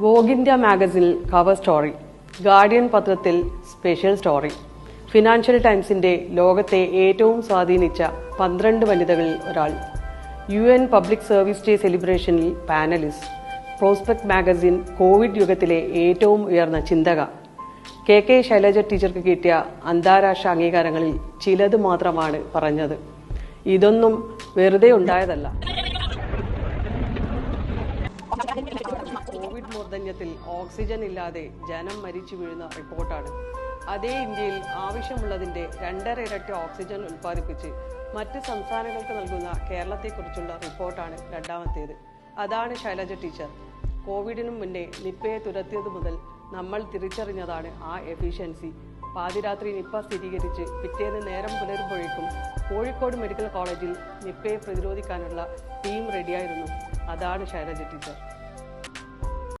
Vogue India മാഗസിനിൽ cover story Guardian പത്രത്തിൽ special story financial ടൈംസിന്റെ ലോകത്തെ ഏറ്റവും സ്വാധീനിച്ച പന്ത്രണ്ട് വനിതകളിൽ ഒരാൾ. U N public service day സെലിബ്രേഷനിൽ panelist prospect magazine Covid യുഗത്തിലെ ഏറ്റവും ഉയർന്ന ചിന്തക. കെ കെ ശൈലജ ടീച്ചർക്ക് കിട്ടിയ അന്താരാഷ്ട്ര അംഗീകാരങ്ങളിൽ ചിലത് മാത്രമാണ് പറഞ്ഞത്. ഇതൊന്നും വെറുതെ ഉണ്ടായതല്ല. കോവിഡ് മൂർധന്യത്തിൽ ഓക്സിജൻ ഇല്ലാതെ ജനം മരിച്ചു വീഴുന്ന റിപ്പോർട്ടാണ്. അതേ ഇന്ത്യയിൽ ആവശ്യമുള്ളതിന്റെ രണ്ടര ഇരട്ടി ഓക്സിജൻ ഉൽപ്പാദിപ്പിച്ച് മറ്റ് സംസ്ഥാനങ്ങൾക്ക് നൽകുന്ന കേരളത്തെക്കുറിച്ചുള്ള റിപ്പോർട്ടാണ് രണ്ടാമത്തേത്. അതാണ് ശൈലജ ടീച്ചർ. കോവിഡിനു മുന്നേ നിപ്പയെ തുരത്തിയത് മുതൽ നമ്മൾ തിരിച്ചറിഞ്ഞതാണ് ആ എഫിഷ്യൻസി പാതിരാത്രി നിപ്പ സ്ഥിരീകരിച്ച് പിറ്റേന്ന് നേരം പുലരുമ്പോഴേക്കും കോഴിക്കോട് മെഡിക്കൽ കോളേജിൽ നിപ്പയെ പ്രതിരോധിക്കാനുള്ള ടീം റെഡിയായിരുന്നു അതാണ് ശൈലജ ടീച്ചർ.